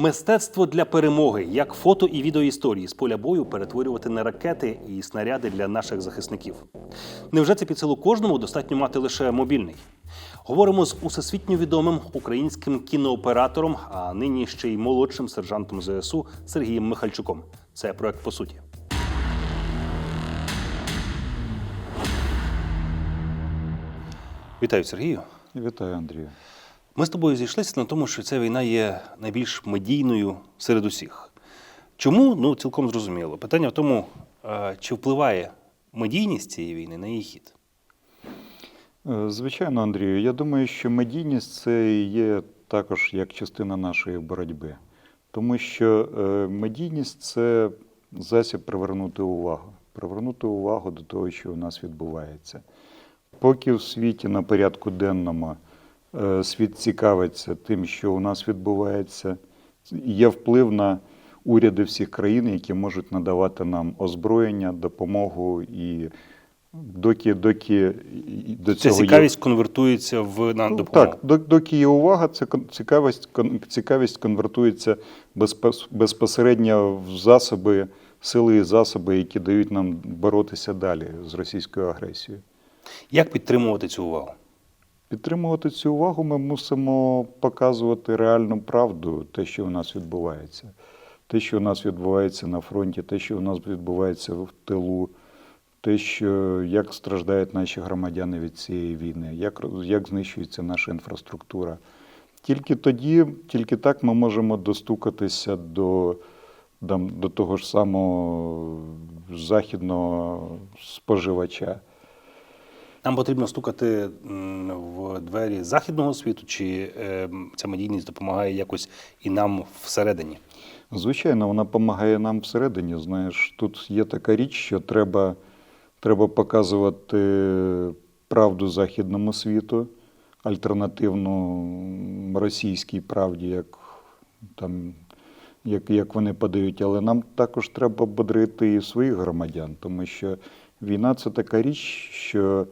Мистецтво для перемоги, як фото і відеоісторії з поля бою перетворювати на ракети і снаряди для наших захисників. Невже це під силу кожному достатньо мати лише мобільний? Говоримо з усесвітньо відомим українським кінооператором, а нині ще й молодшим сержантом ЗСУ Сергієм Михальчуком. Це проект по суті. Вітаю, Сергію. Вітаю, Андрію. Ми з тобою зійшлися на тому, що ця війна є найбільш медійною серед усіх. Чому? Ну, цілком зрозуміло. Питання в тому, е, чи впливає медійність цієї війни на її хід? Е, Звичайно, Андрію, я думаю, що медійність це є також як частина нашої боротьби. Тому що е, медійність це засіб привернути увагу, привернути увагу до того, що у нас відбувається. Поки в світі на порядку денному світ цікавиться тим, що у нас відбувається, є вплив на уряди всіх країн, які можуть надавати нам озброєння, допомогу і доки, доки до Ця цього є- цікавість конвертується в на Ну, допомогу. Так, доки є увага, це цікавість, цікавість конвертується безпосередньо в засоби, сили і засоби, які дають нам боротися далі з російською агресією. Як підтримувати цю увагу? Підтримувати цю увагу ми мусимо показувати реальну правду, те, що у нас відбувається. Те, що у нас відбувається на фронті, те, що у нас відбувається в тилу, те, що як страждають наші громадяни від цієї війни, як, як знищується наша інфраструктура. Тільки тоді, тільки так ми можемо достукатися до, до, того ж самого західного споживача. Нам потрібно стукати в двері західного світу, чи е, ця медійність допомагає якось і нам всередині? Звичайно, вона допомагає нам всередині. Знаєш, тут є така річ, що треба, треба показувати правду західному світу, альтернативну російській правді, як, там, як, як вони подають. Але нам також треба бодрити і своїх громадян, тому що війна це така річ, що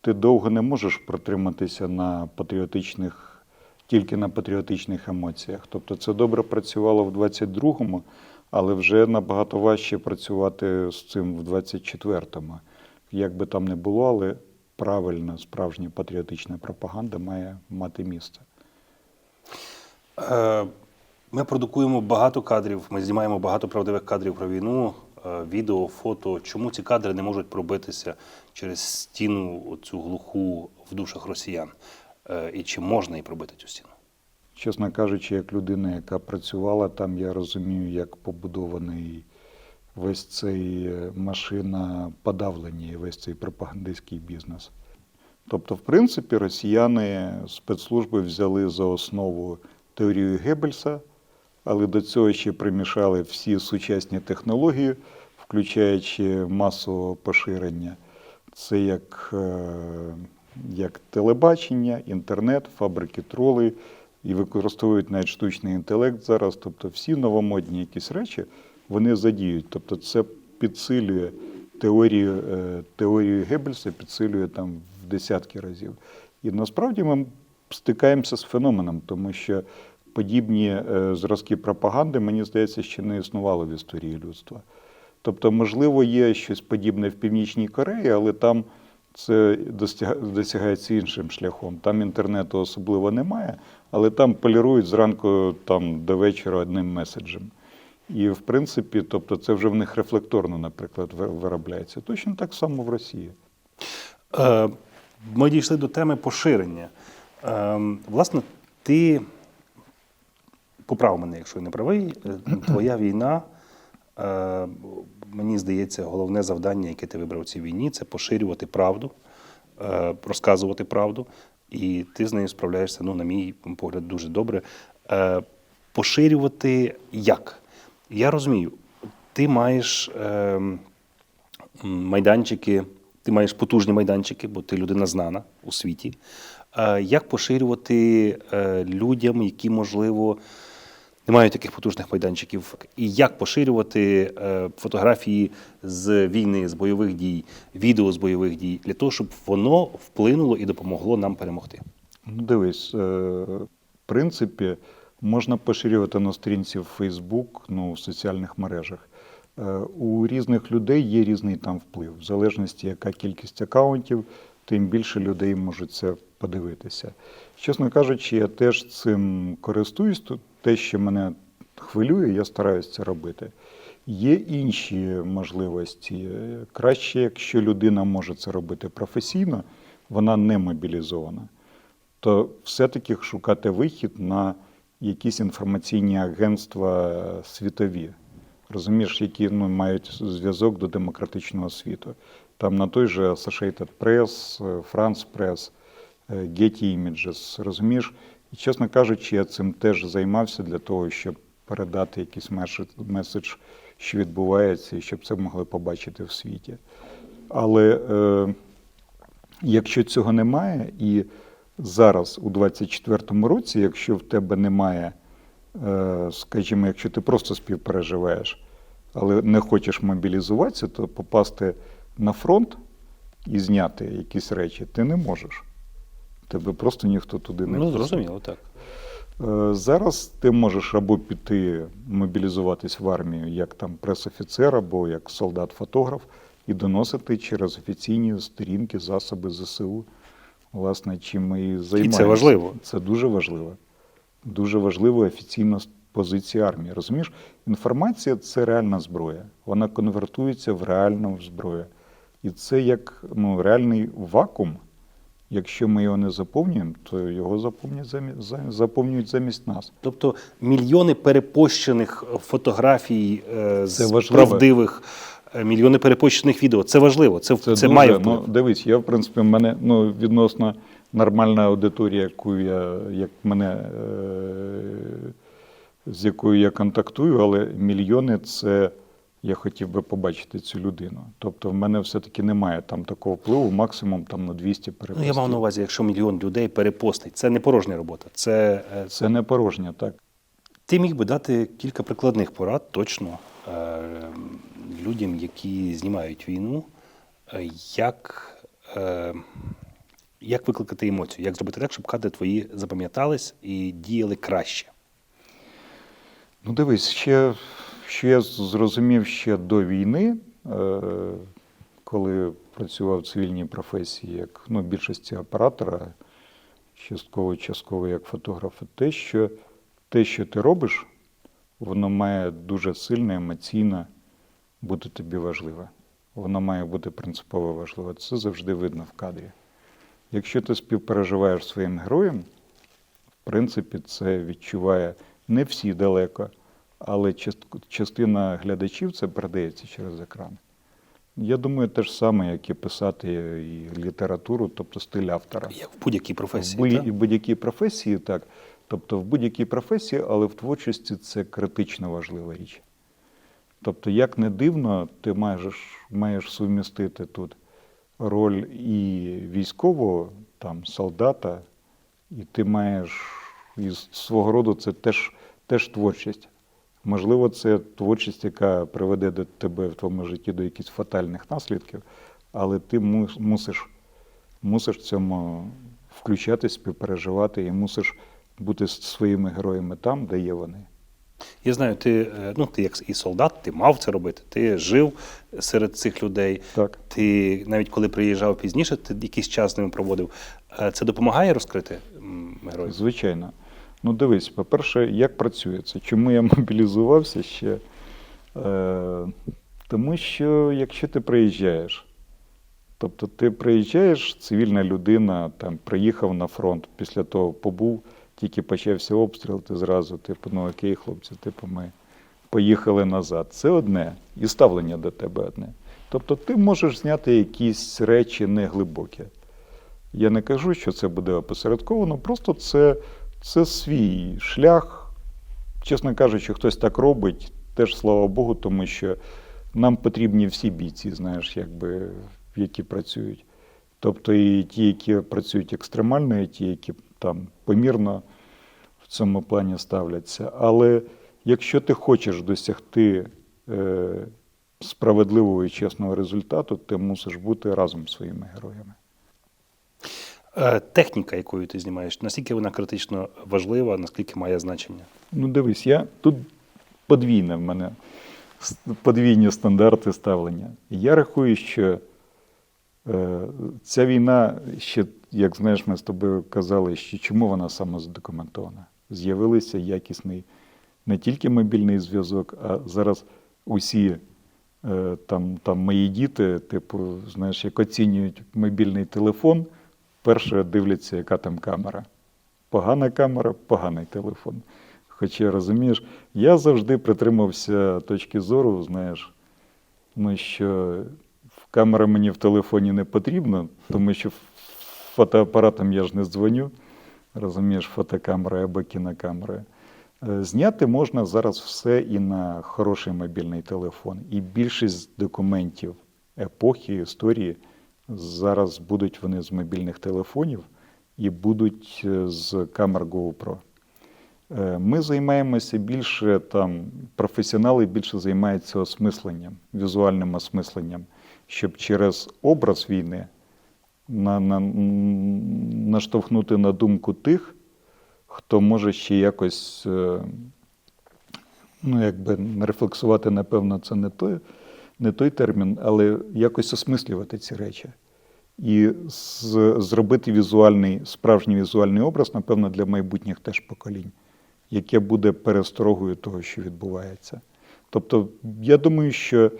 ти довго не можеш протриматися на патріотичних тільки на патріотичних емоціях. Тобто це добре працювало в 22-му, але вже набагато важче працювати з цим в 24-му. Як би там не було, але правильна, справжня патріотична пропаганда має мати місце. Е, Ми продукуємо багато кадрів, ми знімаємо багато правдивих кадрів про війну, відео, фото. Чому ці кадри не можуть пробитися через стіну цю глуху в душах росіян? Е, І чи можна і пробити цю стіну? Чесно кажучи, як людина, яка працювала там, я розумію, як побудований весь цей е, машина подавлення і весь цей пропагандистський бізнес. Тобто, в принципі, росіяни спецслужби взяли за основу теорію Геббельса, але до цього ще примішали всі сучасні технології, включаючи масового поширення. Це як, е, як телебачення, інтернет, фабрики тролей, і використовують навіть штучний інтелект зараз. Тобто всі новомодні якісь речі вони задіють. Тобто це підсилює теорію, е, теорію Геббельса, підсилює там в десятки разів. І насправді ми стикаємося з феноменом, тому що подібні е, зразки пропаганди, мені здається, ще не існувало в історії людства. Тобто, можливо, є щось подібне в Північній Кореї, але там це досягається іншим шляхом. Там інтернету особливо немає, але там полірують зранку там, до вечора одним меседжем. І, в принципі, тобто це вже в них рефлекторно, наприклад, виробляється. Точно так само в Росії. Е, Ми дійшли до теми поширення. Е, Власне, ти поправ мене, якщо я не правий, е, твоя війна. е, Мені здається, головне завдання, яке ти вибрав в цій війні, це поширювати правду, е, розказувати правду, і ти з нею справляєшся, ну, на мій погляд, дуже добре. Поширювати як? Я розумію, ти маєш майданчики, ти маєш потужні майданчики, бо ти людина знана у світі. Як поширювати людям, які, можливо, не мають таких потужних майданчиків, і як поширювати е, фотографії з війни, з бойових дій, відео з бойових дій, для того, щоб воно вплинуло і допомогло нам перемогти? Ну, дивись, е, в принципі, Можна поширювати на сторінці в Facebook, ну, в соціальних мережах. Е, У різних людей є різний там вплив. В залежності, яка кількість акаунтів, тим більше людей можуть це подивитися. Чесно кажучи, я теж цим користуюсь. Тут те, що мене хвилює, я стараюся це робити. Є інші можливості. Краще, якщо людина може це робити професійно, вона не мобілізована, то все-таки шукати вихід на якісь інформаційні агентства світові. Розумієш, які ну, мають зв'язок до демократичного світу. Там на той же Associated Press, е, France Press, Getty Images, розумієш? І, чесно кажучи, я цим теж займався для того, щоб передати якийсь меседж, що відбувається, і щоб це могли побачити в світі. Але е, якщо цього немає, і зараз, у 24-му році, якщо в тебе немає, е, скажімо, якщо ти просто співпереживаєш, але не хочеш мобілізуватися, то попасти на фронт і зняти якісь речі ти не можеш. Тебе просто ніхто туди не Ну, зрозуміло, так. Е, Зараз ти можеш або піти мобілізуватись в армію як там пресофіцер, або як солдат-фотограф, і доносити через офіційні сторінки, засоби ЗСУ, власне, чим ми і займаємося. важливо. Це дуже важливо. Дуже важлива офіційна позиція армії. Розумієш, інформація це реальна зброя. Вона конвертується в реальну зброю. І це як ну, реальний вакуум. Якщо ми його не заповнюємо, то його заповнюють замість, заповнюють замість нас. Тобто мільйони перепощених фотографій е, з важливо. правдивих, е, мільйони перепощених відео. Це важливо. Це, це, дуже, має вплив. ну, дивись, я в принципі в мене ну, відносно нормальна аудиторія, яку я як мене е, з якою я контактую, але мільйони це я хотів би побачити цю людину. Тобто в мене все-таки немає там такого впливу, максимум там на 200 Ну, я мав на увазі, якщо мільйон людей перепостить, це не порожня робота. Це, е, Це не порожнє, так. Ти міг би дати кілька прикладних порад точно е, людям, які знімають війну, е, як, е, як викликати емоцію, як зробити так, щоб кадри твої запам'ятались і діяли краще. Ну, дивись, ще, що я зрозумів ще до війни, е, коли працював в цивільній професії, як ну, більшості оператора, частково, частково як фотографа, те, що те, що ти робиш, воно має дуже сильно емоційно бути тобі важливе. Воно має бути принципово важливе. Це завжди видно в кадрі. Якщо ти співпереживаєш своїм героєм, в принципі, це відчуває не всі далеко, але частина глядачів це передається через екран. Я думаю, те ж саме, як і писати і літературу, тобто стиль автора. Як в будь-якій В професії. будь- так? і будь-якій професії, так. Тобто в будь-якій професії, але в творчості це критично важлива річ. Тобто, як не дивно, ти маєш, маєш сумістити тут роль і військового, там, солдата, і ти маєш із свого роду це теж, теж творчість. Можливо, це творчість, яка приведе до тебе в твоєму житті до якихось фатальних наслідків, але ти мусиш, мусиш в цьому включатись, співпереживати і мусиш бути своїми героями там, де є вони. Я знаю, ти, е, ну, ти як і солдат, ти мав це робити. Ти жив серед цих людей. Так. Ти навіть коли приїжджав пізніше, ти якийсь час з ними проводив. Е, Це допомагає розкрити героїв? Звичайно. Ну, дивись, по-перше, як працює це? Чому я мобілізувався ще? Е, тому що якщо ти приїжджаєш, тобто ти приїжджаєш, цивільна людина, там, приїхав на фронт, після того побув, тільки почався обстріл, ти зразу, типу, ну окей, хлопці, типу, ми поїхали назад. Це одне, і ставлення до тебе одне. Тобто ти можеш зняти якісь речі неглибокі. Я не кажу, що це буде опосередковано, просто це, це свій шлях. Чесно кажучи, хтось так робить, теж слава Богу, тому що нам потрібні всі бійці, знаєш, якби, які працюють. Тобто і ті, які працюють екстремально, і ті, які там помірно в цьому плані ставляться. Але якщо ти хочеш досягти е, справедливого і чесного результату, ти мусиш бути разом з своїми героями. Е, Техніка, якою ти знімаєш, наскільки вона критично важлива, наскільки має значення? Ну, дивись, я тут подвійне в мене подвійні стандарти ставлення. Я рахую, що е, ця війна ще, як знаєш, ми з тобою казали, що чому вона саме задокументована. З'явилися якісний не тільки мобільний зв'язок, а зараз усі е, там, там мої діти, типу, знаєш, як оцінюють мобільний телефон, перше дивляться, яка там камера. Погана камера, поганий телефон. Хоча розумієш, я завжди притримався точки зору, знаєш, ну що камера мені в телефоні не потрібна, тому що фотоапаратом я ж не дзвоню, розумієш, фотокамера або кінокамера. Е, Зняти можна зараз все і на хороший мобільний телефон. І більшість документів епохи, історії зараз будуть вони з мобільних телефонів і будуть е, з камер GoPro. Е, Ми займаємося більше там, професіонали більше займаються осмисленням, візуальним осмисленням, щоб через образ війни на, на, наштовхнути на думку тих, хто може ще якось, е, ну, якби рефлексувати, напевно, це не той, не той термін, але якось осмислювати ці речі. І з, зробити візуальний, справжній візуальний образ, напевно, для майбутніх теж поколінь, яке буде пересторогою того, що відбувається. Тобто, я думаю, що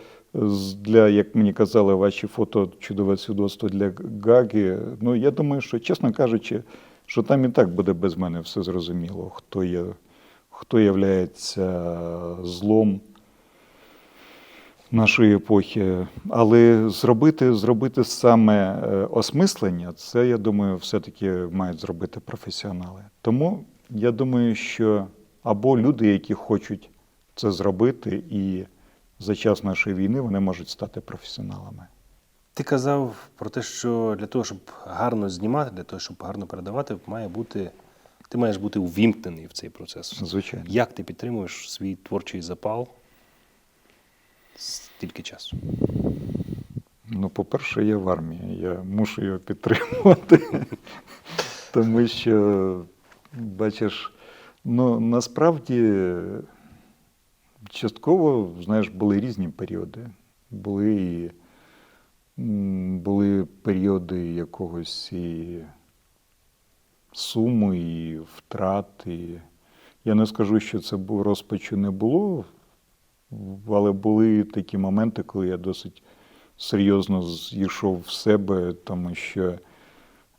для, як мені казали, ваші фото чудове свідоцтво для Гаги. Ну, я думаю, що, чесно кажучи, що там і так буде без мене все зрозуміло, хто є, хто являється злом нашої епохи. Але зробити, зробити саме е, осмислення, це, я думаю, все-таки мають зробити професіонали. Тому я думаю, що або люди, які хочуть це зробити, і за час нашої війни вони можуть стати професіоналами. Ти казав про те, що для того, щоб гарно знімати, для того, щоб гарно передавати, має бути, ти маєш бути увімкнений в цей процес. Звичайно. Як ти підтримуєш свій творчий запал стільки часу? Ну, по-перше, я в армії, я мушу його підтримувати. Тому що, бачиш, ну насправді частково, знаєш, були різні періоди. Були, були періоди якогось і суму, і втрат. І... Я не скажу, що це розпачу не було, але були такі моменти, коли я досить серйозно зійшов в себе, тому що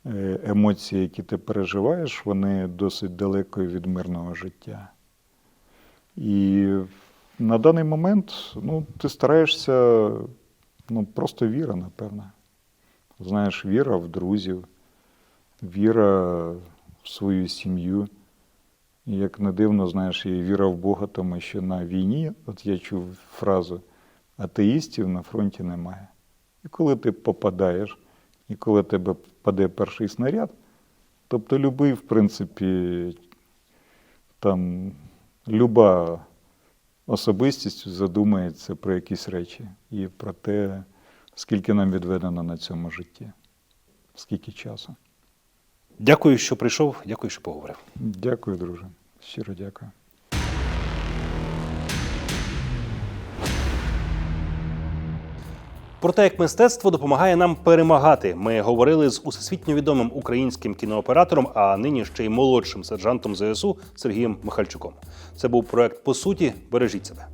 е, емоції, які ти переживаєш, вони досить далеко від мирного життя. І на даний момент ну, ти стараєшся ну, просто віра, напевно. Знаєш, віра в друзів, віра в свою сім'ю. Як не дивно, знаєш, і віра в Бога, тому що на війні, от я чув фразу, атеїстів на фронті немає. І коли ти попадаєш, і коли тебе впаде перший снаряд, тобто любий, в принципі, там люба особистість задумається про якісь речі і про те, скільки нам відведено на цьому житті, скільки часу. Дякую, що прийшов, дякую, що поговорив. Дякую, друже. Щиро дякую. Про те, як мистецтво допомагає нам перемагати. Ми говорили з усесвітньо відомим українським кінооператором, а нині ще й молодшим сержантом ЗСУ Сергієм Михальчуком. Це був проект по суті. Бережіть себе.